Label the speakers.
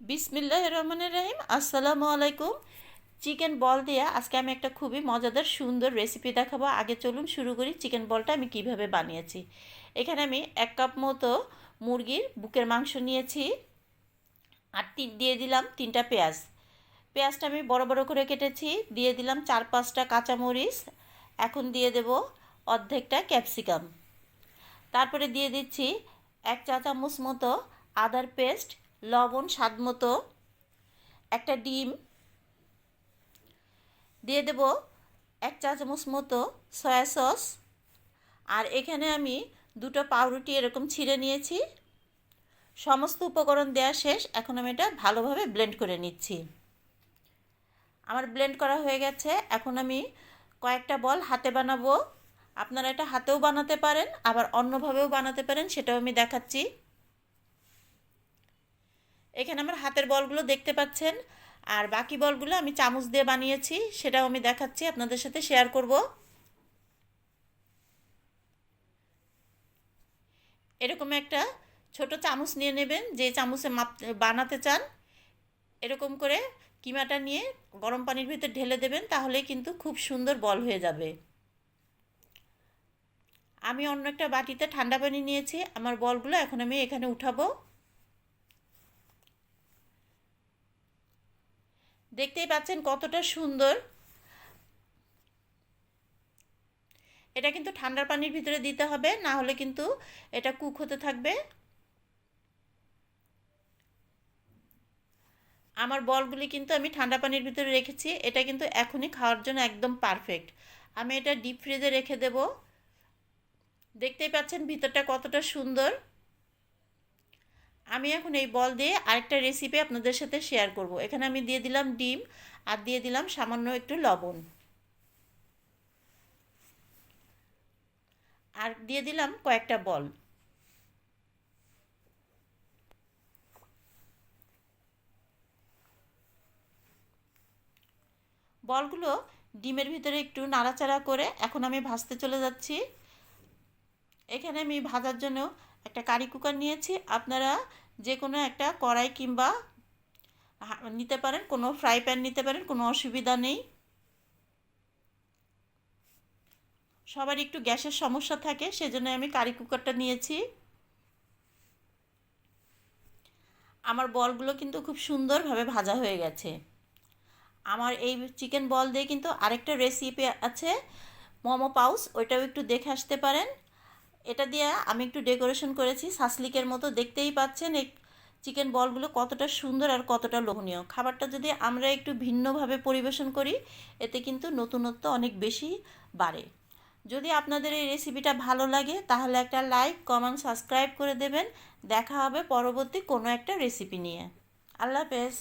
Speaker 1: বিসমিল্লাহ রহমানের রহিম। আসসালামু আলাইকুম। চিকেন বল দিয়ে আজকে আমি একটা খুবই মজাদার, সুন্দর রেসিপি দেখাবো। আগে চলুন শুরু করি চিকেন বলটা আমি কীভাবে বানিয়েছি। এখানে আমি এক কাপ মতো মুরগির বুকের মাংস নিয়েছি আর দিয়ে দিলাম তিনটা পেঁয়াজ। পেঁয়াজটা আমি বড় বড় করে কেটেছি। দিয়ে দিলাম চার, পাঁচটা কাঁচামরিচ। এখন দিয়ে দেব অর্ধেকটা ক্যাপসিকাম। তারপরে দিয়ে দিচ্ছি এক চা চামচ মতো আদার পেস্ট লবণ, স্বাদ মতো একটা ডিম। দিয়ে দেব এক চা চামচ মতো সয়া সস। আর এখানে আমি দুটো পাউরুটি এরকম ছিঁড়ে নিয়েছি। সমস্ত উপকরণ দেওয়া শেষ। এখন আমি এটা ভালোভাবে ব্লেন্ড করে নিচ্ছি। আমার ব্লেন্ড করা হয়ে গেছে। এখন আমি কয়েকটা বল হাতে বানাবো। আপনারা এটা হাতেও বানাতে পারেন, আবার অন্যভাবেও বানাতে পারেন, সেটাও আমি দেখাচ্ছি। এখানে আমার হাতের বলগুলো দেখতে পাচ্ছেন। আর বাকি বলগুলো আমি চামচ দিয়ে বানিয়েছি, সেটাও আমি দেখাচ্ছি, আপনাদের সাথে শেয়ার করব। এরকম একটা ছোট চামচ নিয়ে নেবেন, যে চামচে মাপ, বানাতে চান। এরকম করে কিমাটা নিয়ে গরম পানির ভিতর ঢেলে দেবেন তাহলে কিন্তু খুব সুন্দর বল হয়ে যাবে। আমি অন্য একটা বাটিতে ঠান্ডা পানি নিয়েছি, আমার বলগুলো এখন আমি এখানে উঠাবো। দেখতেই পাচ্ছেন কতটা সুন্দর। এটা কিন্তু ঠান্ডার পানির ভিতরে দিতে হবে, না হলে কিন্তু এটা কুক হতে থাকবে। আমার বলগুলি কিন্তু আমি ঠান্ডা পানির ভিতরে রেখেছি, এটা কিন্তু এখনই খাওয়ার জন্য একদম পারফেক্ট। আমি এটা ডিপ ফ্রিজে রেখে দেব। দেখতেই পাচ্ছেন ভিতরটা কতটা সুন্দর। আমি এখন এই বল দিয়ে আরেকটা রেসিপি আপনাদের সাথে শেয়ার করব। এখানে আমি দিয়ে দিলাম ডিম আর দিয়ে দিলাম সামান্য একটু লবণ। আর দিয়ে দিলাম কয়েকটা বল। বলগুলো ডিমের ভিতরে একটু নাড়াচাড়া করে এখন আমি ভাজতে চলে যাচ্ছি। এখানে আমি ভাজার জন্য একটা কারি কুকার নিয়েছি। আপনারা যে কোনো একটা কড়াই কিংবা নিতে পারেন, কোনো ফ্রাই প্যান নিতে পারেন, কোনো অসুবিধা নেই। সবার একটু গ্যাসের সমস্যা থাকে, সেজন্য আমি কারি কুকারটা নিয়েছি। আমার বলগুলো কিন্তু খুব সুন্দরভাবে ভাজা হয়ে গেছে। আমার এই চিকেন বল দিয়ে কিন্তু আরেকটা রেসিপি আছে, মোমো পাউস, ওইটাও একটু দেখে আসতে পারেন। এটা দিয়ে আমি একটু ডেকোরেশন করেছি। সাসলিকের মতো দেখতেই পাচ্ছেন এই চিকেন বলগুলো কতটা সুন্দর আর কতটা লোভনীয়। খাবারটা যদি আমরা একটু ভিন্নভাবে পরিবেশন করি, এতে কিন্তু নতুনত্ব অনেক বেশি বাড়ে। যদি আপনাদের এই রেসিপিটা ভালো লাগে, তাহলে একটা লাইক কমেন্ট সাবস্ক্রাইব করে দেবেন। দেখা হবে পরবর্তী কোনো একটা রেসিপি নিয়ে। আল্লাহ হাফেজ।